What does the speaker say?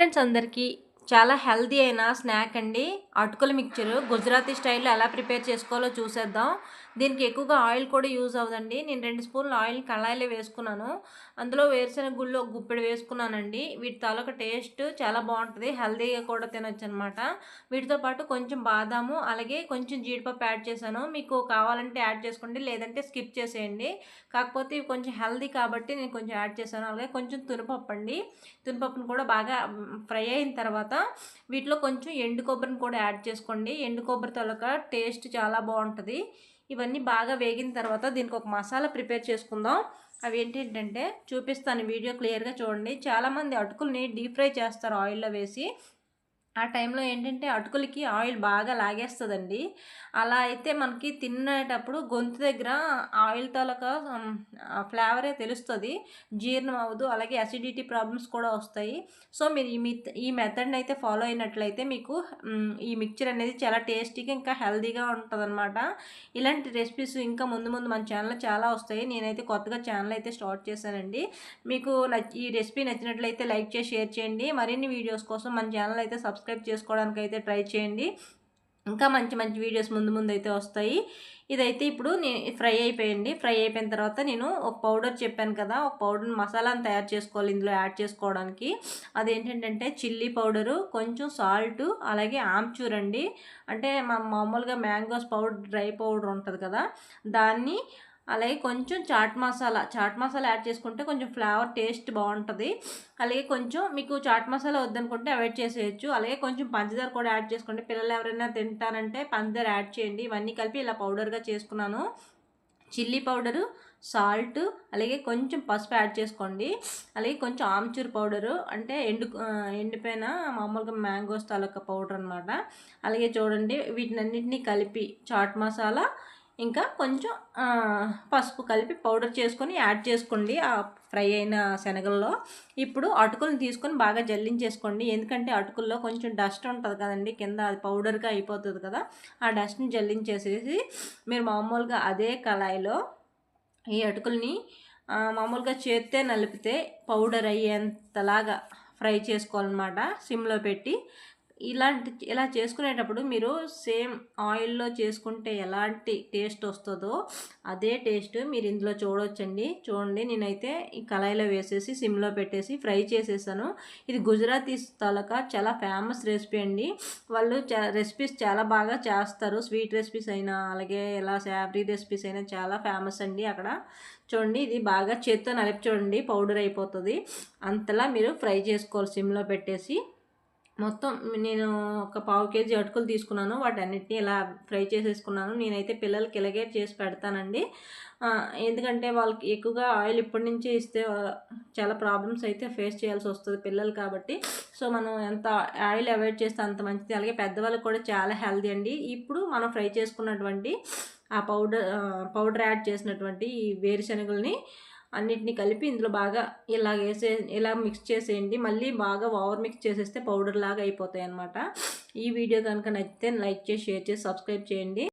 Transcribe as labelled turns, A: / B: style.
A: Friends అందరికీ చాలా healthy అయిన స్నాక్ అండి. అటుకుల మిక్చరు. గుజరాతీ స్టైల్లో ఎలా ప్రిపేర్ చేసుకోవాలో చూసేద్దాం. దీనికి ఎక్కువగా ఆయిల్ కూడా యూజ్ అవ్వదండి. నేను రెండు స్పూన్లు ఆయిల్ కళాయిలో వేసుకున్నాను. అందులో వేరుశెనగ గుళ్ళు ఒక గుప్పెడు వేసుకున్నానండి. వీటి తాలూకా టేస్ట్ చాలా బాగుంటుంది. హెల్దీగా కూడా తినొచ్చు అనమాట వీటితో పాటు కొంచెం బాదాము అలాగే కొంచెం జీడిపప్పు యాడ్ చేశాను. మీకు కావాలంటే యాడ్ చేసుకోండి లేదంటే స్కిప్ చేసేయండి. కాకపోతే ఇవి కొంచెం హెల్దీ కాబట్టి నేను కొంచెం యాడ్ చేశాను. అలాగే కొంచెం తునిపప్పు అండి. తునిపప్పును కూడా బాగా ఫ్రై అయిన తర్వాత వీటిలో కొంచెం ఎండు కొబ్బరిని కూడా యాడ్ చేసుకోండి. ఎండు కొబ్బరి తొలక టేస్ట్ చాలా బాగుంటుంది. ఇవన్నీ బాగా వేగిన తర్వాత దీనికి ఒక మసాలా ప్రిపేర్ చేసుకుందాం. అవి ఏంటంటే చూపిస్తాను వీడియో క్లియర్గా చూడండి. చాలామంది అటుకుల్ని డీప్ ఫ్రై చేస్తారు ఆయిల్లో వేసి. ఆ టైంలో ఏంటంటే అటుకులకి ఆయిల్ బాగా లాగేస్తుందండి. అలా అయితే మనకి తినేటప్పుడు గొంతు దగ్గర ఆయిల్ తాలూకా ఫ్లేవరే తెలుస్తుంది. జీర్ణం అవ్వదు. అలాగే అసిడిటీ ప్రాబ్లమ్స్ కూడా వస్తాయి. సో మీరు ఈ ఈ మెథడ్ని అయితే ఫాలో అయినట్లయితే మీకు ఈ మిక్చర్ అనేది చాలా టేస్టీగా ఇంకా హెల్దీగా ఉంటుందన్నమాట. ఇలాంటి రెసిపీస్ ఇంకా ముందు ముందు మన ఛానల్లో చాలా వస్తాయి. నేనైతే కొత్తగా ఛానల్ అయితే స్టార్ట్ చేశానండి. మీకు ఈ రెసిపీ నచ్చినట్లయితే లైక్ చేసి షేర్ చేయండి. మరిన్ని వీడియోస్ కోసం మన ఛానల్ అయితే సబ్స్క్రైబ్ సబ్స్క్రైబ్ చేసుకోవడానికి అయితే ట్రై చేయండి. ఇంకా మంచి మంచి వీడియోస్ ముందు ముందు అయితే వస్తాయి. ఇదైతే ఇప్పుడు నేను ఫ్రై అయిపోయింది. ఫ్రై అయిపోయిన తర్వాత నేను ఒక పౌడర్ చెప్పాను కదా ఒక పౌడర్ మసాలాను తయారు చేసుకోవాలి ఇందులో యాడ్ చేసుకోవడానికి. అదేంటంటే చిల్లీ పౌడరు కొంచెం సాల్ట్ అలాగే ఆమ్చూర్ అండి. అంటే మా మామూలుగా మ్యాంగోస్ పౌడర్ డ్రై పౌడర్ ఉంటుంది కదా దాన్ని అలాగే కొంచెం చాట్ మసాలా చాట్ మసాలా యాడ్ చేసుకుంటే కొంచెం ఫ్లేవర్ టేస్ట్ బాగుంటుంది. అలాగే కొంచెం మీకు చాట్ మసాలా వద్దనుకుంటే అవాయిడ్ చేసేయచ్చు. అలాగే కొంచెం పంచదార కూడా యాడ్ చేసుకోండి. పిల్లలు ఎవరైనా తింటారంటే పంచదార యాడ్ చేయండి. ఇవన్నీ కలిపి ఇలా పౌడర్గా చేసుకున్నాను. చిల్లీ పౌడరు సాల్ట్ అలాగే కొంచెం పసుపు యాడ్ చేసుకోండి. అలాగే కొంచెం ఆమ్చూర్ పౌడరు అంటే ఎండు ఎండిపోయిన మామూలుగా మ్యాంగోస్ తాలూకా పౌడర్ అనమాట అలాగే చూడండి వీటినన్నింటినీ కలిపి చాట్ మసాలా ఇంకా కొంచెం పసుపు కలిపి పౌడర్ చేసుకొని యాడ్ చేసుకోండి ఆ ఫ్రై అయిన శనగల్లో. ఇప్పుడు అటుకులను తీసుకొని బాగా జల్లించేసుకోండి. ఎందుకంటే అటుకుల్లో కొంచెం డస్ట్ ఉంటుంది కదండి కింద అది పౌడర్గా అయిపోతుంది కదా. ఆ డస్ట్ని జల్లించేసేసి మీరు మామూలుగా అదే కళాయిలో ఈ అటుకుల్ని మామూలుగా చేత్తే నలిపితే పౌడర్ అయ్యేంతలాగా ఫ్రై చేసుకోవాలన్నమాట. సిమ్లో పెట్టి ఇలాంటి ఇలా చేసుకునేటప్పుడు మీరు సేమ్ ఆయిల్లో చేసుకుంటే ఎలాంటి టేస్ట్ వస్తుందో అదే టేస్ట్ మీరు ఇందులో చూడవచ్చండి చూడండి నేనైతే ఈ కళాయిలో వేసేసి సిమ్లో పెట్టేసి ఫ్రై చేసేసాను. ఇది గుజరాతీ తలక చాలా ఫేమస్ రెసిపీ అండి. వాళ్ళు రెసిపీస్ చాలా బాగా చేస్తారు. స్వీట్ రెసిపీస్ అయినా అలాగే ఇలా శాబరీ రెసిపీస్ అయినా చాలా ఫేమస్ అండి అక్కడ. చూడండి ఇది బాగా చేత్తో నలిపి చూడండి పౌడర్ అయిపోతుంది. అంతలా మీరు ఫ్రై చేసుకోవాలి సిమ్లో పెట్టేసి. మొత్తం నేను ఒక పావు కేజీ అటుకులు తీసుకున్నాను. వాటన్నిటిని ఇలా ఫ్రై చేసేసుకున్నాను. నేనైతే పిల్లలకి ఇలాగే చేసి పెడతానండి. ఎందుకంటే వాళ్ళకి ఎక్కువగా ఆయిల్ ఇప్పటి నుంచే ఇస్తే చాలా ప్రాబ్లమ్స్ అయితే ఫేస్ చేయాల్సి వస్తుంది పిల్లలు కాబట్టి. సో మనం ఎంత ఆయిల్ అవాయిడ్ చేస్తే అంత మంచిది. అలాగే పెద్దవాళ్ళకి కూడా చాలా హెల్దీ అండి. ఇప్పుడు మనం ఫ్రై చేసుకున్నటువంటి ఆ పౌడర్ పౌడర్ యాడ్ చేసినటువంటి ఈ వేరుశనగల్ని అన్నిటిని కలిపి ఇందులో బాగా ఇలా వేసే ఇలా మిక్స్ చేసేయండి. మళ్ళీ బాగా ఓవర్ మిక్స్ చేసేస్తే పౌడర్ లాగా అయిపోతాయి అనమాట ఈ వీడియో కనుక నచ్చితే లైక్ చేసి షేర్ చేసి సబ్స్క్రైబ్ చేయండి.